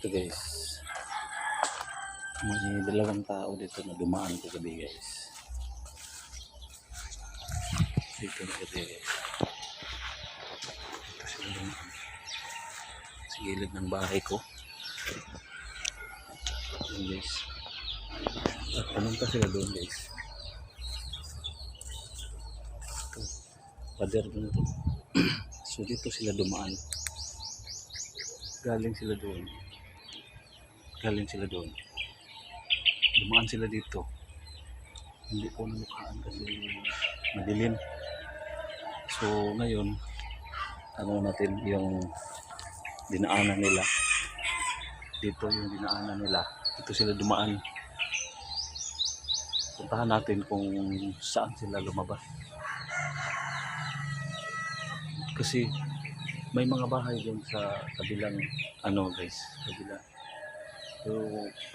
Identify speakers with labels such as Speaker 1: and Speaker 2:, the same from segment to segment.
Speaker 1: Ito guys. May dalawang tao dito na dumaan ko gabi guys. Dito na gabi. Ito sila dumaan. Sa gilid ng bahay ko. Ayan guys. At pumunta sila doon guys. Ito. Pader ko na to. so dito sila dumaan. Galing sila doon. Galing sila doon. Dumaan sila dito. Hindi ko nalukaan kasi madilim. So ngayon, ano natin yung dinaanan nila. Dito yung dinaanan nila. Dito sila dumaan. Puntahan natin kung saan sila lumabas. Kasi may mga bahay dyan sa kabilang ano guys, kabila. So,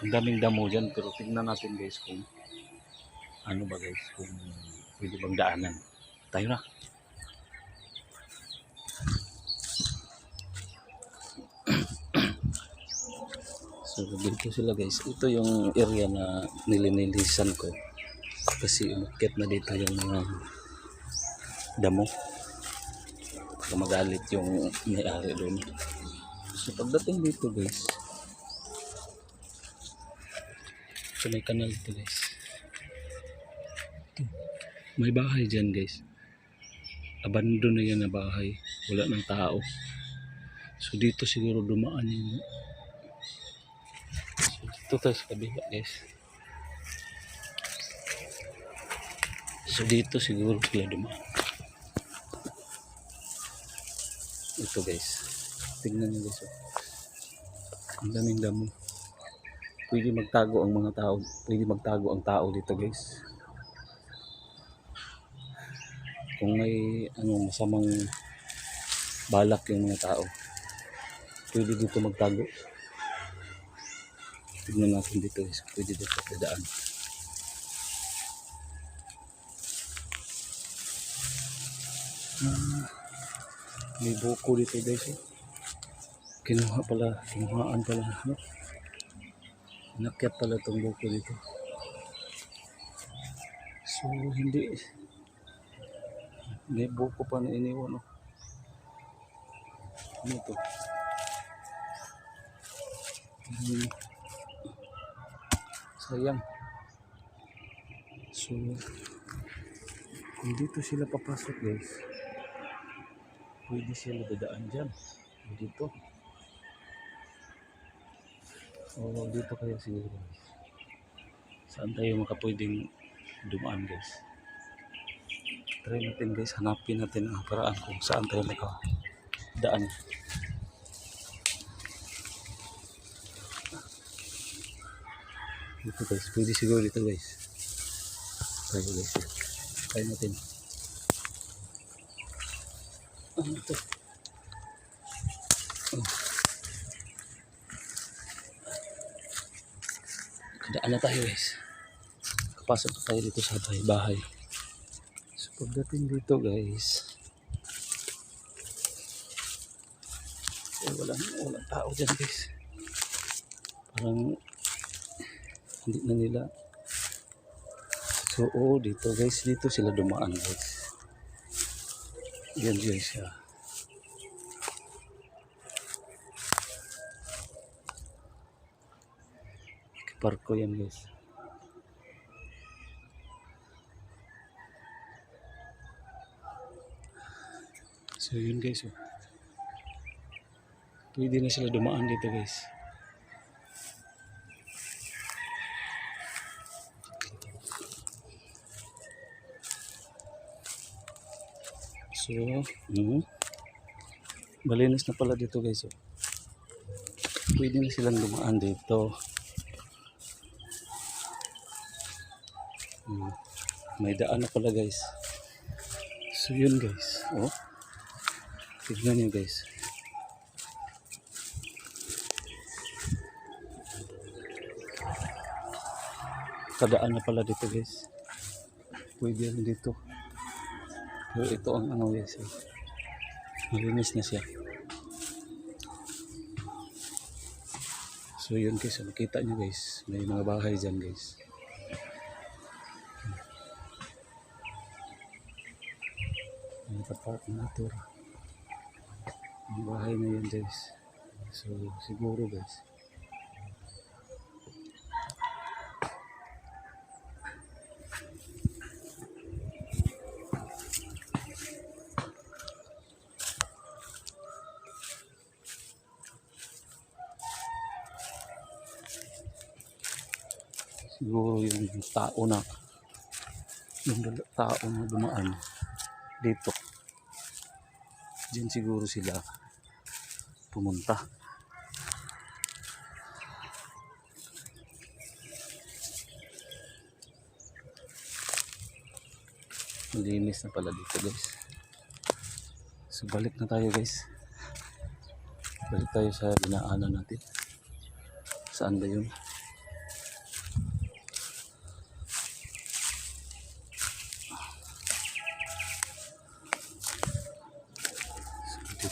Speaker 1: ang daming damo dyan pero tingnan natin guys kung ano ba guys, kung pwede bang daanan. Tayo na. So dito sila guys. Ito yung area na nilinilisan ko. Kasi umakit na dito yung mga damo. Baka magalit yung may-ari doon. So pagdating dito guys. Ito may kanal ito guys. Ito. May bahay dyan guys. Abandon na yan na bahay. Wala ng tao. So dito siguro dumaan yung So, dito tayo sa kabila guys. So dito siguro sila dumaan. Ito guys. Tingnan niyo guys. oh. Ang daming damo. Pwede magtago ang mga tao. Pwede magtago ang tao dito guys. Kung may ano masamang balak yung mga tao. Pwede dito magtago. Tignan natin dito guys. Pwede dito dadaan. Ah, may buko dito guys. Eh. Kinuha pala. Kinuhaan pala. No? Nakyat pala itong buko dito. So hindi. May buko pa na iniwan. Oh. Ano to? Hmm. Sayang. So, kung dito sila papasok guys, pwede sila dadaan dyan. Dito. O dito kaya siguro guys. Saan tayo makapwedeng dumaan guys? Try natin guys, hanapin natin ang paraan kung saan tayo makadaan. Dito guys, pwede siguro dito guys. Tayo guys. Try natin. Ano ito? Daan na tayo guys. Kapasok na tayo dito sa bahay. bahay. So pagdating dito guys. Eh, walang, walang tao dyan guys. Parang hindi na nila so oh dito guys dito sila dumaan guys yan guys ah. Parko yan guys so yun guys oh. pwede na sila dumaan dito guys So, mhm. Malinis na pala dito guys. Oh. Pwede na silang dumaan dito. Hmm. May daan na pala guys. So yun guys. Oh. Tignan niyo guys. Kadaan na pala dito guys. Pwede rin dito. Pero ito ang ano guys. eh. Malinis na siya. So yun guys, makita nyo guys, may mga bahay dyan guys. Tapat na natur. Ang bahay na yun guys. So siguro guys. siguro yung tao na yung tao na dumaan dito diyan siguro sila pumunta. Malinis na pala dito guys. So balik na tayo guys. Balik tayo sa dinaanan natin. Saan ba yun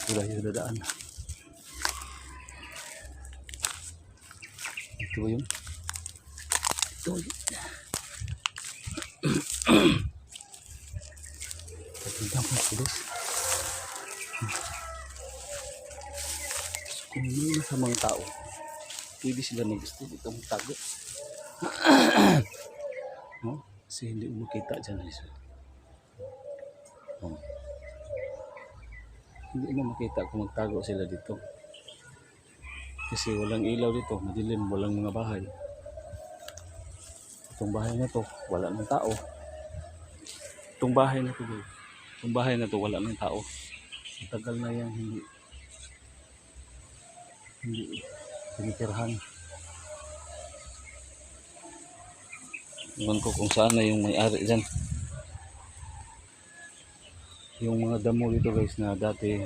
Speaker 1: Dito tayo dadaan. Ito ba yun? Ito yun. Papunta ko guys. Kung may sa mga tao, pwede sila na gusto dito magtago. no? Kasi hindi mo makita dyan. Oh hindi mo makita kung magtago sila dito. Kasi walang ilaw dito, madilim, walang mga bahay. Itong bahay na to, wala ng tao. Itong bahay na to. Itong bahay na to, wala ng tao. Matagal na yan, hindi hindi tinitirhan. Iwan ko kung saan na yung may-ari dyan yung mga damo dito guys na dati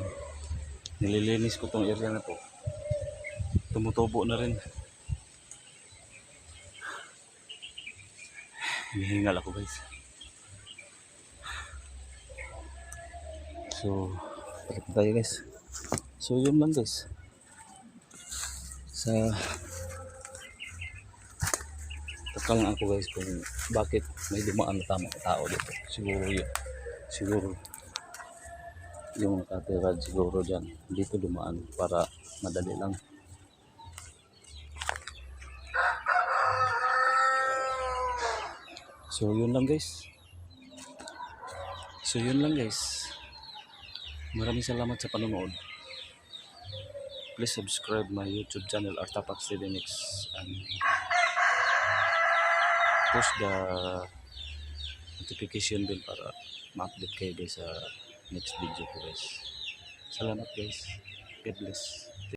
Speaker 1: nililinis ko tong area na to tumutubo na rin. Hinihingal ako guys. So na tayo guys. So yun lang guys. Sa takal lang ako guys kung bakit may dumaan na tamang tao dito. Siguro yun. Siguro yung nakatira siguro dyan dito dumaan para madali lang. So yun lang guys. So yun lang guys. Maraming salamat sa panonood. Please subscribe my youtube channel Artapax TV Mix and push the notification bell para ma-update kayo guys sa next video ko guys. Salamat guys. God bless.